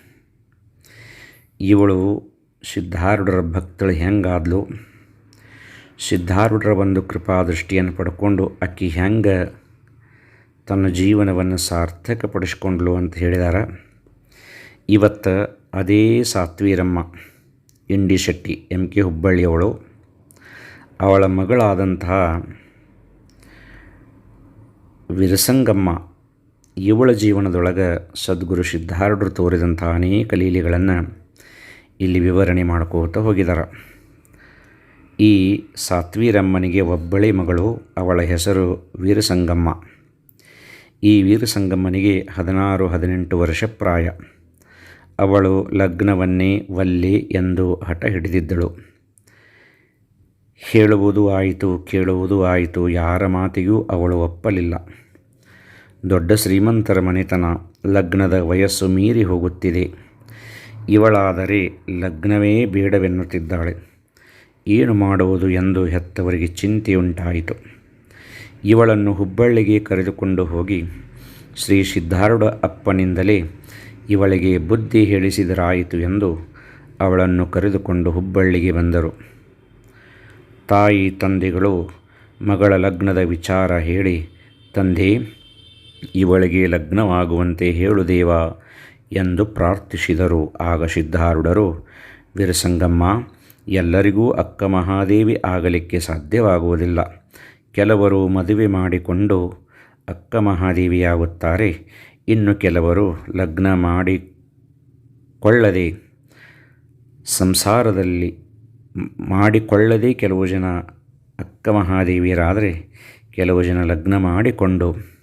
ಇವಳು ಸಿದ್ಧಾರೂಢರ ಭಕ್ತಳು ಹೆಂಗಾದ್ಲು? ಸಿದ್ಧಾರೂಢರ ಒಂದು ಕೃಪಾದೃಷ್ಟಿಯನ್ನು ಪಡ್ಕೊಂಡು ಅಕ್ಕಿ ಹೆಂಗೆ ತನ್ನ ಜೀವನವನ್ನು ಸಾರ್ಥಕಪಡಿಸ್ಕೊಂಡ್ಲು ಅಂತ ಹೇಳಿದಾರ. ಇವತ್ತು ಅದೇ ಸಾತ್ವೀರಮ್ಮ ಇಂಡಿ ಶೆಟ್ಟಿ ಎಂ ಕೆ ಹುಬ್ಬಳ್ಳಿಯವಳು. ಅವಳ ಮಗಳಾದಂತಹ ವಿರಸಂಗಮ್ಮ ಇವಳ ಜೀವನದೊಳಗೆ ಸದ್ಗುರು ಸಿದ್ಧಾರ್ಢರು ತೋರಿದಂಥ ಅನೇಕ ಲೀಲೆಗಳನ್ನು ಇಲ್ಲಿ ವಿವರಣೆ ಮಾಡ್ಕೋತ ಹೋಗಿದ್ದಾರೆ ಈ ಸಾತ್ವೀರಮ್ಮನಿಗೆ ಒಬ್ಬಳೆ ಮಗಳು, ಅವಳ ಹೆಸರು ವೀರಸಂಗಮ್ಮ. ಈ ವೀರಸಂಗಮ್ಮನಿಗೆ ಹದಿನಾರು, ಹದಿನೆಂಟು ವರ್ಷ ಪ್ರಾಯ. ಅವಳು ಲಗ್ನವನ್ನೇ ವಲ್ಲಿ ಎಂದು ಹಠ ಹಿಡಿದಿದ್ದಳು. ಹೇಳುವುದು ಆಯಿತು, ಕೇಳುವುದು ಆಯಿತು, ಯಾರ ಮಾತಿಗೂ ಅವಳು ಒಪ್ಪಲಿಲ್ಲ. ದೊಡ್ಡ ಶ್ರೀಮಂತರ ಮನೆತನ ಲಗ್ನದ ವಯಸ್ಸು ಮೀರಿ ಹೋಗುತ್ತಿದೆ. ಇವಳಾದರೆ ಲಗ್ನವೇ ಬೇಡವೆನ್ನುತ್ತಿದ್ದಾಳೆ. ಏನು ಮಾಡುವುದು ಎಂದು ಹೆತ್ತವರಿಗೆ ಚಿಂತೆಯುಂಟಾಯಿತು. ಇವಳನ್ನು ಹುಬ್ಬಳ್ಳಿಗೆ ಕರೆದುಕೊಂಡು ಹೋಗಿ ಶ್ರೀ ಸಿದ್ಧಾರೂಢ ಅಪ್ಪನಿಂದಲೇ ಇವಳಿಗೆ ಬುದ್ಧಿ ಹೇಳಿಸಿದರಾಯಿತು ಎಂದು ಅವಳನ್ನು ಕರೆದುಕೊಂಡು ಹುಬ್ಬಳ್ಳಿಗೆ ಬಂದರು. ತಾಯಿ ತಂದೆಗಳು ಮಗಳ ಲಗ್ನದ ವಿಚಾರ ಹೇಳಿ, ತಂದೆ ಇವಳಿಗೆ ಲಗ್ನವಾಗುವಂತೆ ಹೇಳು ದೇವ ಎಂದು ಪ್ರಾರ್ಥಿಸಿದರು. ಆಗ ಸಿದ್ಧಾರೂಢರು, ವೀರಸಂಗಮ್ಮ, ಎಲ್ಲರಿಗೂ ಅಕ್ಕ ಮಹಾದೇವಿ ಆಗಲಿಕ್ಕೆ ಸಾಧ್ಯವಾಗುವುದಿಲ್ಲ. ಕೆಲವರು ಮದುವೆ ಮಾಡಿಕೊಂಡು ಅಕ್ಕ ಮಹಾದೇವಿಯಾಗುತ್ತಾರೆ. ಇನ್ನು ಕೆಲವರು ಲಗ್ನ ಮಾಡಿಕೊಳ್ಳದೆ, ಸಂಸಾರದಲ್ಲಿ ಮಾಡಿಕೊಳ್ಳದೆ ಕೆಲವು ಜನ ಅಕ್ಕ ಮಹಾದೇವಿಯರಾದರೆ, ಕೆಲವು ಜನ ಲಗ್ನ ಮಾಡಿಕೊಂಡು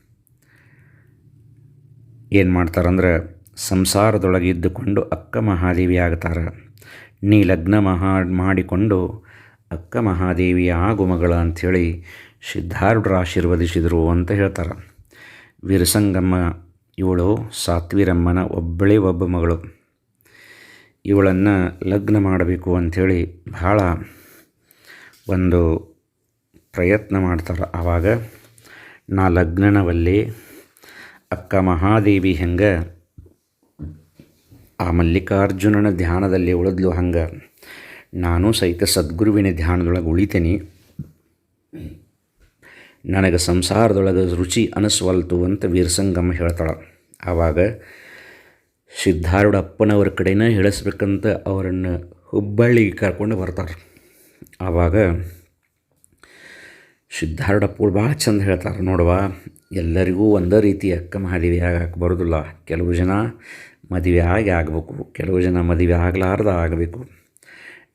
ಏನು ಮಾಡ್ತಾರಂದ್ರೆ ಸಂಸಾರದೊಳಗೆ ಇದ್ದುಕೊಂಡು ಅಕ್ಕ ಮಹಾದೇವಿ ಆಗ್ತಾರೆ ನೀ ಲಗ್ನ ಮಹಾ ಮಾಡಿಕೊಂಡು ಅಕ್ಕ ಮಹಾದೇವಿಯ ಆಗು ಮಗಳ ಅಂಥೇಳಿ ಸಿದ್ಧಾರೂಢರು ಆಶೀರ್ವದಿಸಿದರು ಅಂತ ಹೇಳ್ತಾರೆ. ವೀರಸಂಗಮ್ಮ ಇವಳು ಸಾತ್ವೀರಮ್ಮನ ಒಬ್ಬಳೇ ಒಬ್ಬ ಮಗಳು. ಇವಳನ್ನು ಲಗ್ನ ಮಾಡಬೇಕು ಅಂಥೇಳಿ ಭಾಳ ಒಂದು ಪ್ರಯತ್ನ ಮಾಡ್ತಾರೆ. ಆವಾಗ ನಾ ಲಗ್ನನವಲ್ಲಿ ಅಕ್ಕ ಮಹಾದೇವಿ ಹೆಂಗೆ? ಆ ಮಲ್ಲಿಕಾರ್ಜುನನ ಧ್ಯಾನದಲ್ಲಿ ಉಳಿದ್ಲು ಹಂಗೆ, ನಾನು ಸಹಿತ ಸದ್ಗುರುವಿನ ಧ್ಯಾನದೊಳಗೆ ಉಳಿತೇನೆ. ನನಗೆ ಸಂಸಾರದೊಳಗೆ ರುಚಿ ಅನಿಸ್ವಲ್ತು ಅಂತ ವೀರಸಂಗಮ್ಮ ಹೇಳ್ತಾಳೆ. ಆವಾಗ ಸಿದ್ಧಾರೂಢ ಅಪ್ಪನವ್ರ ಕಡೆನೇ ಹೇಳಿಸ್ಬೇಕಂತ ಅವರನ್ನು ಹುಬ್ಬಳ್ಳಿಗೆ ಕರ್ಕೊಂಡು ಬರ್ತಾರೆ. ಆವಾಗ ಸಿದ್ಧಾರೂಢಪ್ಪಗಳು ಭಾಳ ಚಂದ ಹೇಳ್ತಾರೆ ನೋಡುವ ಎಲ್ಲರಿಗೂ ಒಂದೇ ರೀತಿ ಅಕ್ಕ ಮಹಾದೇವಿ ಆಗಕ್ಕೆ ಬರೋದಿಲ್ಲ. ಕೆಲವು ಜನ ಮದುವೆ ಆಗಿ ಆಗಬೇಕು. ಕೆಲವು ಜನ ಮದುವೆ ಆಗ್ಲಾರ್ದ ಆಗಬೇಕು.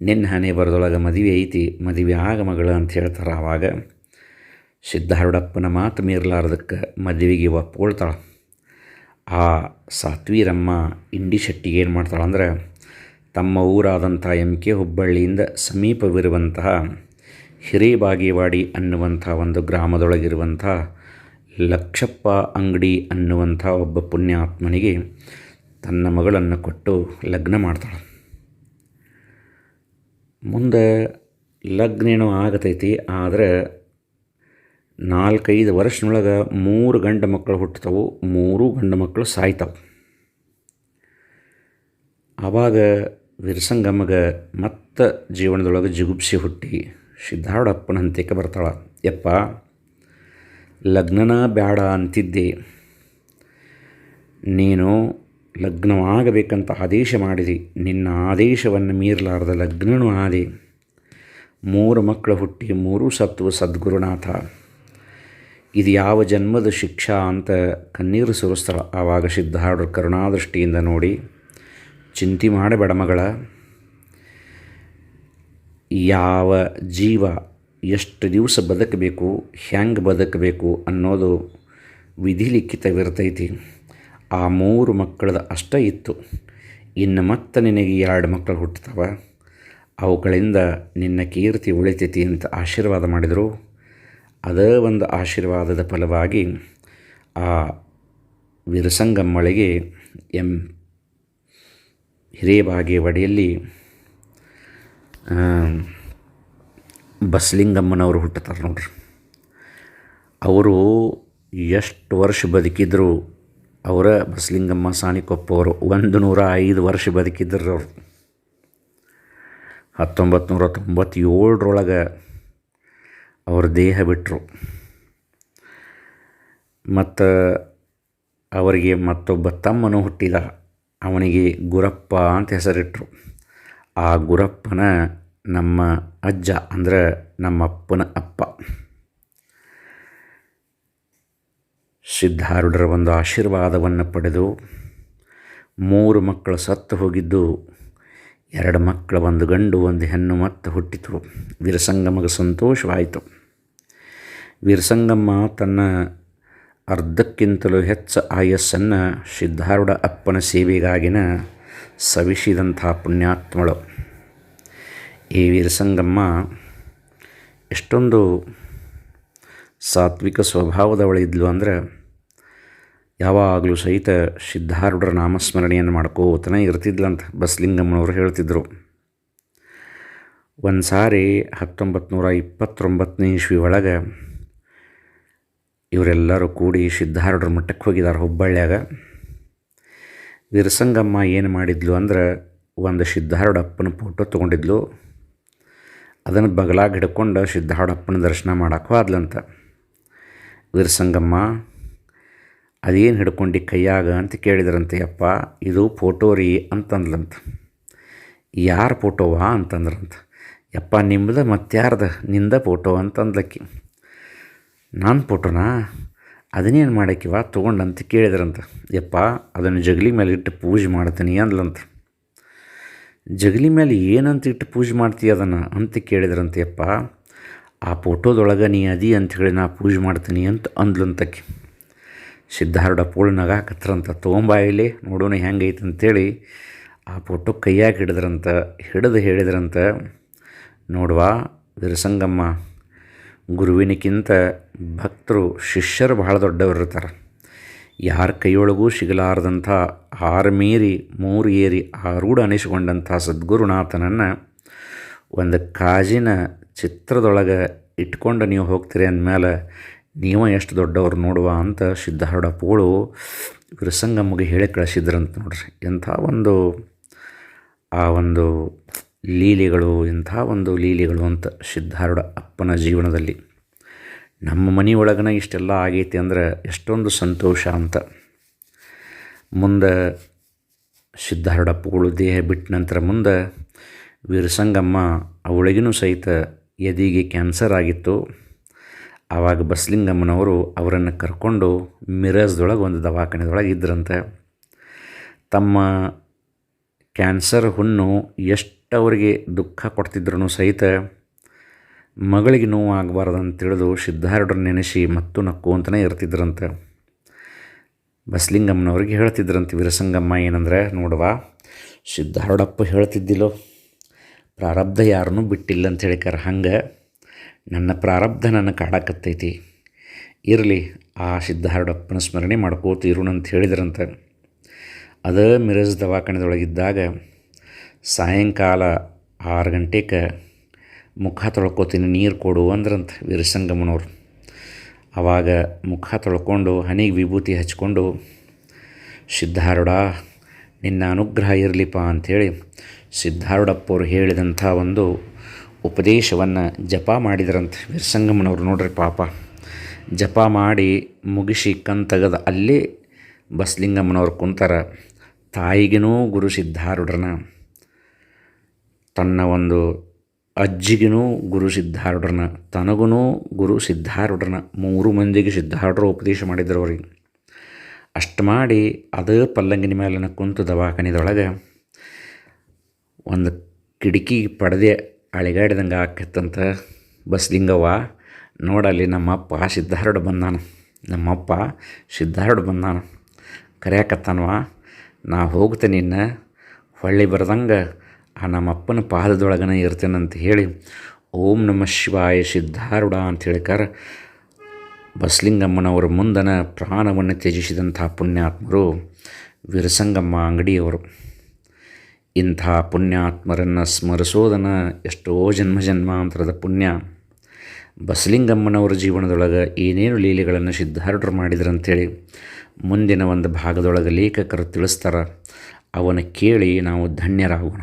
ನಿನ್ನ ಹಣೆ ಬರೋದೊಳಗೆ ಮದುವೆ ಐತಿ ಮದುವೆ ಆಗ ಮಗಳು ಅಂತ ಹೇಳ್ತಾರೆ ಆವಾಗ ಸಿದ್ಧಾರೂಢಪ್ಪನ ಮಾತು ಮೀರಲಾರ್ದಕ್ಕೆ ಮದುವೆಗೆ ಒಪ್ಕೊಳ್ತಾಳೆ ಆ ಸಾತ್ವೀರಮ್ಮ ಇಂಡಿ ಶೆಟ್ಟಿಗೆ ಏನು ಮಾಡ್ತಾಳೆ ಅಂದ್ರೆ ತಮ್ಮ ಊರಾದಂಥ ಎಂ ಕೆ ಹುಬ್ಬಳ್ಳಿಯಿಂದ ಸಮೀಪವಿರುವಂತಹ ಹಿರೇಬಾಗೇವಾಡಿ ಅನ್ನುವಂಥ ಒಂದು ಗ್ರಾಮದೊಳಗಿರುವಂಥ ಲಕ್ಷಪ್ಪ ಅಂಗಡಿ ಅನ್ನುವಂಥ ಒಬ್ಬ ಪುಣ್ಯಾತ್ಮನಿಗೆ ತನ್ನ ಮಗಳನ್ನು ಕೊಟ್ಟು ಲಗ್ನ ಮಾಡ್ತಾಳೆ. ಮುಂದೆ ಲಗ್ನೇನೋ ಆಗತೈತಿ, ಆದರೆ ನಾಲ್ಕೈದು ವರ್ಷನೊಳಗೆ ಮೂರು ಗಂಡು ಮಕ್ಕಳು ಹುಟ್ಟುತ್ತವು, ಮೂರು ಗಂಡು ಮಕ್ಕಳು ಸಾಯ್ತಾವೆ. ಆವಾಗ ವಿರಸಂಗಮ್ಮಗೆ ಮತ್ತೆ ಜೀವನದೊಳಗೆ ಜಿಗುಪ್ಸಿ ಹುಟ್ಟಿ ಸಿದ್ಧಾರೂಢಪ್ಪನ ಹಂತಕ್ಕೆ ಬರ್ತಾಳೆ ಯಪ್ಪ, ಲಗ್ನನ ಬೇಡ ಅಂತಿದ್ದೆ. ನೀನು ಲಗ್ನವಾಗಬೇಕಂತ ಆದೇಶ ಮಾಡಿದಿ. ನಿನ್ನ ಆದೇಶವನ್ನು ಮೀರಲಾರದ ಲಗ್ನನೂ ಆದಿ. ಮೂರು ಮಕ್ಕಳು ಹುಟ್ಟಿ ಮೂರೂ ಸತ್ವ ಸದ್ಗುರುನಾಥ. ಇದು ಯಾವ ಜನ್ಮದ ಶಿಕ್ಷಾ ಅಂತ ಕಣ್ಣೀರು ಸುರಿಸ್ತಾಳ. ಆವಾಗ ಸಿದ್ಧಾರೂಢರು ಕರುಣಾದೃಷ್ಟಿಯಿಂದ ನೋಡಿ, ಚಿಂತೆ ಮಾಡಬೇಡ ಮಗಳ. ಯಾವ ಜೀವ ಎಷ್ಟು ದಿವಸ ಬದುಕಬೇಕು ಹೆಂಗೆ ಬದುಕಬೇಕು ಅನ್ನೋದು ವಿಧಿಲಿಖಿತವಿರ್ತೈತಿ ಆ ಮೂರು ಮಕ್ಕಳದ ಅಷ್ಟೇ ಇತ್ತು. ಇನ್ನು ಮತ್ತೆ ನಿನಗೆ ಎರಡು ಮಕ್ಕಳು ಹುಟ್ಟುತ್ತವ? ಅವುಗಳಿಂದ ನಿನ್ನ ಕೀರ್ತಿ ಉಳಿತೈತಿ ಅಂತ ಆಶೀರ್ವಾದ ಮಾಡಿದರು. ಅದೇ ಒಂದು ಆಶೀರ್ವಾದದ ಫಲವಾಗಿ ಆ ವಿರಸಂಗಮ್ಮಳಿಗೆ ಎಂ ಹಿರೇಬಾಗೇವಾಡಿಯಲ್ಲಿ ಬಸಲಿಂಗಮ್ಮನವರು ಹುಟ್ಟುತ್ತಾರೆ ನೋಡ್ರಿ. ಅವರು ಎಷ್ಟು ವರ್ಷ ಬದುಕಿದ್ರು ಅವರ ಬಸಲಿಂಗಮ್ಮ ಸಾಣಿಕೊಪ್ಪವರು ಒಂದು ನೂರ ಐದು ವರ್ಷ ಬದುಕಿದ್ರು ಅವರು. ಹತ್ತೊಂಬತ್ತು ನೂರ ತೊಂಬತ್ತೇಳರೊಳಗೆ ಅವ್ರ ದೇಹ ಬಿಟ್ಟರು ಮತ್ತು ಅವರಿಗೆ ಮತ್ತೊಬ್ಬ ತಮ್ಮನು ಹುಟ್ಟಿದ ಅವನಿಗೆ ಗುರಪ್ಪ ಅಂತ ಹೆಸರಿಟ್ಟರು ಆ ಗುರಪ್ಪನ ನಮ್ಮ ಅಜ್ಜ ಅಂದರೆ ನಮ್ಮಪ್ಪನ ಅಪ್ಪ. ಸಿದ್ಧಾರೂಢರ ಒಂದು ಆಶೀರ್ವಾದವನ್ನು ಪಡೆದು ಮೂರು ಮಕ್ಕಳು ಸತ್ತು ಹೋಗಿದ್ದು, ಎರಡು ಮಕ್ಕಳ ಒಂದು ಗಂಡು, ಒಂದು ಹೆಣ್ಣು ಮತ್ತೆ ಹುಟ್ಟಿತು. ವೀರಸಂಗಮಗೆ ಸಂತೋಷವಾಯಿತು. ವೀರಸಂಗಮ್ಮ ತನ್ನ ಅರ್ಧಕ್ಕಿಂತಲೂ ಹೆಚ್ಚು ಆಯಸ್ಸನ್ನು ಸಿದ್ಧಾರೂಢ ಅಪ್ಪನ ಸೇವೆಗಾಗಿನ ಸವಿಸಿದಂಥ ಪುಣ್ಯಾತ್ಮಳು. ಈ ವೀರಸಂಗಮ್ಮ ಎಷ್ಟೊಂದು ಸಾತ್ವಿಕ ಸ್ವಭಾವದವಳಿದ್ಲು ಅಂದರೆ ಯಾವಾಗಲೂ ಸಹಿತ ಸಿದ್ಧಾರೂಢರ ನಾಮಸ್ಮರಣೆಯನ್ನು ಮಾಡ್ಕೋತನೇ ಇರ್ತಿದ್ಲಂತ ಬಸಲಿಂಗಮ್ಮನವರು ಹೇಳ್ತಿದ್ರು. ಒಂದು ಸಾರಿ ಹತ್ತೊಂಬತ್ತು ನೂರ ಇಪ್ಪತ್ತೊಂಬತ್ತನೇ ಒಳಗೆ ಇವರೆಲ್ಲರೂ ಕೂಡಿ ಸಿದ್ಧಾರೂಢರ ಮಟ್ಟಕ್ಕೆ ಹೋಗಿದ್ದಾರೆ ಹುಬ್ಬಳ್ಳಿಯಾಗ. ವೀರಸಂಗಮ್ಮ ಏನು ಮಾಡಿದ್ಲು ಅಂದ್ರೆ ಒಂದು ಸಿದ್ಧಾರೂಢಪ್ಪನ ಫೋಟೋ ತೊಗೊಂಡಿದ್ಲು. ಅದನ್ನು ಬಗಲಾಗಿ ಹಿಡ್ಕೊಂಡು ಸಿದ್ಧಾಡಪ್ಪನ ದರ್ಶನ ಮಾಡೋಕ್ಕೂ ಆದ್ಲಂತ. ವೀರಸಂಗಮ್ಮ ಅದೇನು ಹಿಡ್ಕೊಂಡು ಕೈಯಾಗ ಅಂತ ಕೇಳಿದ್ರಂತೆ, ಅಪ್ಪ, ಇದು ಫೋಟೋ ರೀ ಅಂತಂದ್ಲಂತ. ಯಾರ ಫೋಟೋವಾ ಅಂತಂದ್ರಂತ. ಯಪ್ಪ, ನಿಮ್ದು ಮತ್ತಾರ್ದ ನಿಂದ ಫೋಟೋ ಅಂತಂದ್ಲಕ್ಕಿ. ನಾನು ಫೋಟೋನಾ? ಅದನ್ನೇನು ಮಾಡಕ್ಕಿವ? ತೊಗೊಂಡಂತ ಕೇಳಿದ್ರಂತ. ಯಪ್ಪ, ಅದನ್ನು ಜಗಲಿ ಮೇಲೆ ಇಟ್ಟು ಪೂಜೆ ಮಾಡ್ತೀನಿ ಅಂದ್ಲಂತ. ಜಗಲಿ ಮೇಲೆ ಏನಂತ ಇಟ್ಟು ಪೂಜೆ ಮಾಡ್ತೀಯ ಅದನ್ನು ಅಂತ ಕೇಳಿದ್ರಂತೆಯಪ್ಪ, ಆ ಫೋಟೋದೊಳಗೆ ನೀ ಅದಿ ಹೇಳಿ ನಾ ಪೂಜೆ ಮಾಡ್ತೀನಿ ಅಂತ ಅಂದ್ಲಂತಕ್ಕಿ ಸಿದ್ಧಾರೂಢ ಪೋಳು ನಗಾಕತ್ರಂತ ತೊಗೊಂಬಾಯಿಲಿ ನೋಡೋಣ ಹೆಂಗೈತೆ ಅಂತೇಳಿ ಆ ಫೋಟೋ ಕೈಯಾಗಿ ಹಿಡಿದ್ರಂತ, ಹಿಡಿದು ಹೇಳಿದ್ರಂತ, ನೋಡುವ ವಿರಸಂಗಮ್ಮ ಗುರುವಿನಕ್ಕಿಂತ ಭಕ್ತರು, ಶಿಷ್ಯರು ಬಹಳ ದೊಡ್ಡವರು ಇರ್ತಾರೆ ಯಾರ ಕೈಯೊಳಗೂ ಸಿಗಲಾರದಂಥ ಮೀರಿ, ಮೂರು ಏರಿ ಆರೂಢ ಅನಿಸಿಕೊಂಡಂಥ ಸದ್ಗುರುನಾಥನನ್ನು ಒಂದು ಕಾಜಿನ ಚಿತ್ರದೊಳಗೆ ಇಟ್ಕೊಂಡು ನೀವು ಹೋಗ್ತೀರಿ ಅಂದಮೇಲೆ ನೀವು ಎಷ್ಟು ದೊಡ್ಡವ್ರು ನೋಡುವ ಅಂತ ಸಿದ್ಧಾರೂಢ ಪೋಳು ವಿರಸಂಗಮ್ಮಗೆ ಹೇಳಿ ಕಳಿಸಿದ್ರಂತ ನೋಡ್ರಿ. ಎಂಥ ಒಂದು, ಆ ಒಂದು ಲೀಲೆಗಳು ಇಂಥ ಒಂದು ಲೀಲೆಗಳು ಅಂತ ಸಿದ್ಧಾರೂಢ ಅಪ್ಪನ ಜೀವನದಲ್ಲಿ. ನಮ್ಮ ಮನೆಯೊಳಗನ ಇಷ್ಟೆಲ್ಲ ಆಗೈತಿ ಅಂದ್ರೆ ಎಷ್ಟೊಂದು ಸಂತೋಷ ಅಂತ. ಮುಂದೆ ಸಿದ್ಧಾರೂಢ ದೇಹ ಬಿಟ್ಟ ನಂತರ ಮುಂದೆ ವೀರಸಂಗಮ್ಮ ಅವಳಿಗೂ ಸಹಿತ ಎದಿಗೆ ಕ್ಯಾನ್ಸರ್ ಆಗಿತ್ತು. ಆವಾಗ ಬಸಲಿಂಗಮ್ಮನವರು ಅವರನ್ನು ಕರ್ಕೊಂಡು ಮಿರಜ್ದೊಳಗೆ ಒಂದು ದವಾಖಾನೆದೊಳಗೆ ಇದ್ರಂತೆ. ತಮ್ಮ ಕ್ಯಾನ್ಸರ್ ಹುಣ್ಣು ಎಷ್ಟು ಅವರಿಗೆ ದುಃಖ ಕೊಡ್ತಿದ್ರು ಸಹಿತ ಮಗಳಿಗೆ ನೋವು ಆಗಬಾರ್ದು ತಿಳಿದು ಸಿದ್ಧಾರೂಢರು ನೆನೆಸಿ ಮತ್ತು ನಕ್ಕು ಅಂತಲೇ ಇರ್ತಿದ್ರಂತೆ. ಬಸಲಿಂಗಮ್ಮನವ್ರಿಗೆ ಹೇಳ್ತಿದ್ರಂತೆ, ವೀರಸಂಗಮ್ಮ ಏನಂದ್ರೆ, ನೋಡುವ, ಸಿದ್ಧಾರೂಢಪ್ಪ ಹೇಳ್ತಿದ್ದಿಲ್ಲೋ, ಪ್ರಾರಬ್ಧ ಯಾರನ್ನೂ ಬಿಟ್ಟಿಲ್ಲ ಅಂತ ಹೇಳಿಕಾರ ಹಂಗೆ ನನ್ನ ಪ್ರಾರಬ್ಧ ನನ್ನ ಕಾಡಕತ್ತೈತಿ. ಇರಲಿ, ಆ ಸಿದ್ಧಾರೂಢಪ್ಪನ ಸ್ಮರಣೆ ಮಾಡ್ಕೋತ ಇರೋಣ ಅಂತ ಹೇಳಿದ್ರಂತೆ. ಅದ ಮಿರಜ್ ದವಾಖಾನೆದೊಳಗಿದ್ದಾಗ ಸಾಯಂಕಾಲ ಆರು ಗಂಟೆಗೆ ಮುಖ ತೊಳ್ಕೊತೀನಿ, ನೀರು ಕೊಡು ಅಂದ್ರಂತ ವೀರಸಂಗಮನವ್ರು ಆವಾಗ ಮುಖ ತೊಳ್ಕೊಂಡು ಹನಿಗೆ ವಿಭೂತಿ ಹಚ್ಕೊಂಡು, ಸಿದ್ಧಾರೂಢ, ನಿನ್ನ ಅನುಗ್ರಹ ಇರಲಿಪ್ಪ ಅಂಥೇಳಿ ಸಿದ್ಧಾರೂಢಪ್ಪವ್ರು ಹೇಳಿದಂಥ ಒಂದು ಉಪದೇಶವನ್ನು ಜಪ ಮಾಡಿದ್ರಂತೆ ವೀರಸಂಗಮನವ್ರು ನೋಡ್ರಿ ಪಾಪ. ಜಪ ಮಾಡಿ ಮುಗಿಸಿ ಕಂತಗದ ಅಲ್ಲಿ ಬಸಲಿಂಗಮ್ಮನವ್ರು ಕುಂತಾರ ತಾಯಿಗೂ ಗುರು ಸಿದ್ಧಾರೂಢರನ್ನ, ತನ್ನ ಒಂದು ಅಜ್ಜಿಗೂ ಗುರು ಸಿದ್ಧಾರೂಢರನ್ನ ತನಗೂ ಗುರು ಸಿದ್ಧಾರೂಢರನ್ನ ಮೂರು ಮಂದಿಗೆ ಸಿದ್ಧಾರೂಢರು ಉಪದೇಶ ಮಾಡಿದ್ರು ಅವ್ರಿಗೆ ಅಷ್ಟು ಮಾಡಿ ಅದೇ ಪಲ್ಲಂಗಿನ ಮೇಲಿನ ಕುಂತು ದವಾಖಾನಿದೊಳಗೆ ಒಂದು ಕಿಟಕಿ ಪಡೆದೆ ಅಳಿಗಾಡಿದಂಗೆ ಆಕತ್ತಂತ ಬಸ್ಲಿಂಗವ್ವ ನೋಡಲ್ಲಿ ನಮ್ಮಪ್ಪ ಸಿದ್ಧಾರೂಢ ಬಂದಾನ. ನಮ್ಮಪ್ಪ ಸಿದ್ಧಾರೂಢ ಬಂದಾನ. ಕರೆಯಾಕತ್ತಾನವ, ನಾ ಹೋಗ್ತೇನೆ ಇನ್ನು, ಹೊಳ್ಳಿ ಬರ್ದಂಗೆ ಆ ನಮ್ಮಪ್ಪನ ಪಾದದೊಳಗನ ಇರ್ತೇನಂತ ಹೇಳಿ ಓಂ ನಮ ಶಿವಾಯ ಸಿದ್ಧಾರೂಢ ಅಂತ ಹೇಳಿಕಾರ ಬಸಲಿಂಗಮ್ಮನವರ ಮುಂದನ ಪ್ರಾಣವನ್ನು ತ್ಯಜಿಸಿದಂಥ ಪುಣ್ಯಾತ್ಮರು ವೀರಸಂಗಮ್ಮ ಅಂಗಡಿಯವರು. ಇಂಥ ಪುಣ್ಯಾತ್ಮರನ್ನು ಸ್ಮರಿಸೋದನ ಎಷ್ಟೋ ಜನ್ಮ ಜನ್ಮಾಂತರದ ಪುಣ್ಯ. ಬಸಲಿಂಗಮ್ಮನವರ ಜೀವನದೊಳಗೆ ಏನೇನು ಲೀಲೆಗಳನ್ನು ಸಿದ್ಧಾರೂಢರು ಮಾಡಿದ್ರಂಥೇಳಿ ಮುಂದಿನ ಒಂದು ಭಾಗದೊಳಗೆ ಲೇಖಕರು ತಿಳಿಸ್ತಾರೆ. ಅವನ ಕೇಳಿ ನಾವು ಧನ್ಯರಾಗೋಣ.